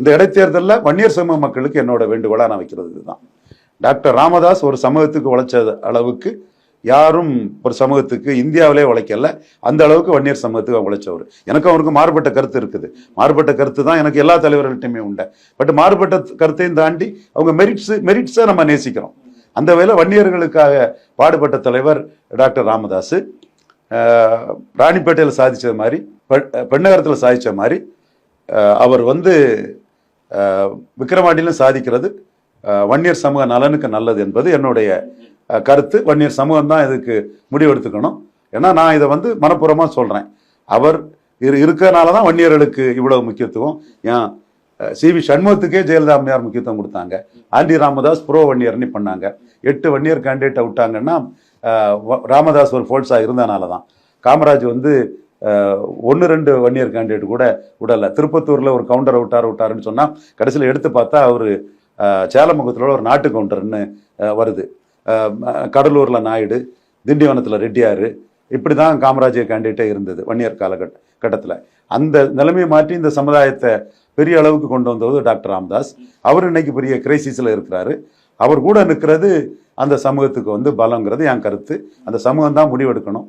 இந்த இடைத்தேர்தலில் வன்னியர் சமூக மக்களுக்கு என்னோட வேண்டுகோளாக நான் வைக்கிறது இதுதான். டாக்டர் ராமதாஸ் ஒரு சமூகத்துக்கு உழைச்ச அளவுக்கு யாரும் ஒரு சமூகத்துக்கு இந்தியாவிலே உழைக்கல. அந்த அளவுக்கு வன்னியர் சமூகத்துக்கு அவங்க உழைச்சவர். எனக்கும் அவருக்கு மாறுபட்ட கருத்து இருக்குது. மாறுபட்ட கருத்து தான் எனக்கு எல்லா தலைவர்கள்ட்டையுமே உண்டு. பட் மாறுபட்ட கருத்தையும் தாண்டி அவங்க மெரிட்ஸு மெரிட்ஸை நம்ம நேசிக்கிறோம். அந்த வகையில் வன்னியர்களுக்காக பாடுபட்ட தலைவர் டாக்டர் ராமதாஸ் ராணிப்பேட்டையில் சாதித்த மாதிரி பெண்ணகரத்தில் சாதித்த மாதிரி அவர் வந்து அஹ், விக்கிரவாண்டியிலும் சாதிக்கிறது. வன்னியர் சமூக நலனுக்கு நல்லது என்பது என்னுடைய கருத்து. வன்னியர் சமூகம் தான் இதுக்கு முடிவெடுத்துக்கணும் ஏன்னா நான் இதை வந்து மனப்பூர்வமாக சொல்கிறேன் அவர் இரு இருக்கிறனால தான் வன்னியர்களுக்கு இவ்வளவு முக்கியத்துவம். ஏன் சி வி சண்முகத்துக்கே ஜெயலலிதா அம்மையார் முக்கியத்துவம் கொடுத்தாங்க. ஆண்டி ராமதாஸ் ப்ரோ வன்னியர்னு பண்ணாங்க. எட்டு வன்னியர் கேண்டிடேட்டை விட்டாங்கன்னா ராமதாஸ் ஒரு ஃபோல்ஸாக இருந்தனால தான். காமராஜ் வந்து ஒன்று ரெண்டு வன்னியர் கேண்டிடேட் கூட விடலை. திருப்பத்தூரில் ஒரு கவுண்டரை விட்டார் விட்டாருன்னு சொன்னால் கடைசியில் எடுத்து பார்த்தா அவர் சேலமுகத்தில் ஒரு நாட்டு கவுண்டர்னு வருது. கடலூரில் நாயுடு திண்டிவனத்தில் ரெட்டியார் இப்படி தான் காமராஜர் கேண்டிடேட்டே இருந்தது வன்னியர் காலகட்ட கட்டத்தில். அந்த நிலைமையை மாற்றி இந்த சமுதாயத்தை பெரிய அளவுக்கு கொண்டு வந்தது டாக்டர் ராம்தாஸ். அவர் இன்னைக்கு பெரிய கிரைசிஸில் இருக்கிறாரு. அவர் கூட நிற்கிறது அந்த சமூகத்துக்கு வந்து பலங்கிறது என் கருத்து. அந்த சமூகம் தான் முடிவெடுக்கணும்.